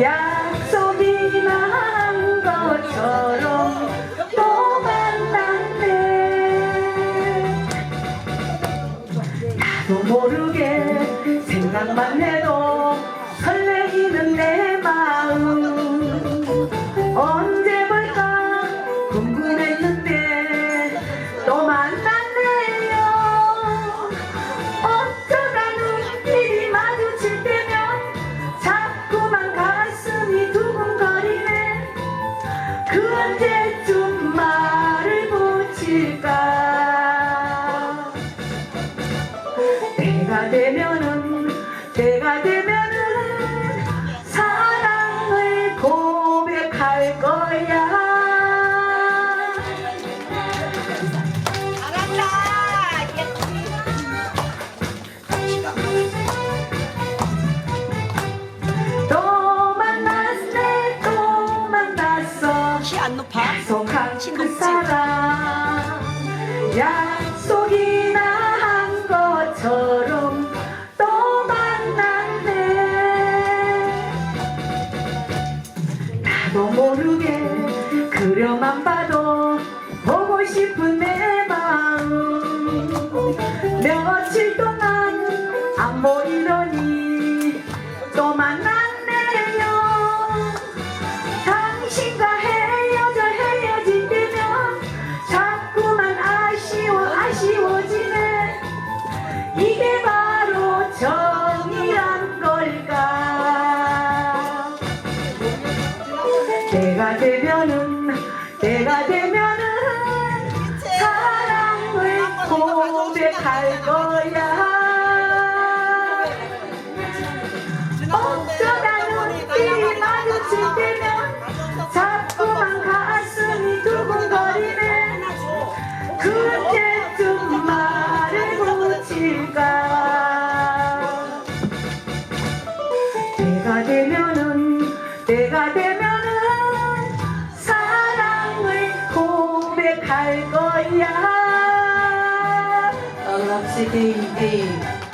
약속이나 한 것처럼 또 만났네 나도 모르게 생각만 해도 때가 되면은 사랑을 고백할 거야 잘한다. 또 만났네 또 만났어 키 안 높아? 약속한 그. 사람 약속 나도 모르게 그려만 봐도 보고 싶은 내 마음. 며칠 동안 안 보이더니 또 만났네요. 당신과 헤어져 헤어질 때면 자꾸만 아쉬워 아쉬워지네. 이게 때가 되면은 때가 되면은 사랑을 고백할 거야. 어쩌다 눈길이 마주칠 때면 고백할 거야 어, 럽시 베이비.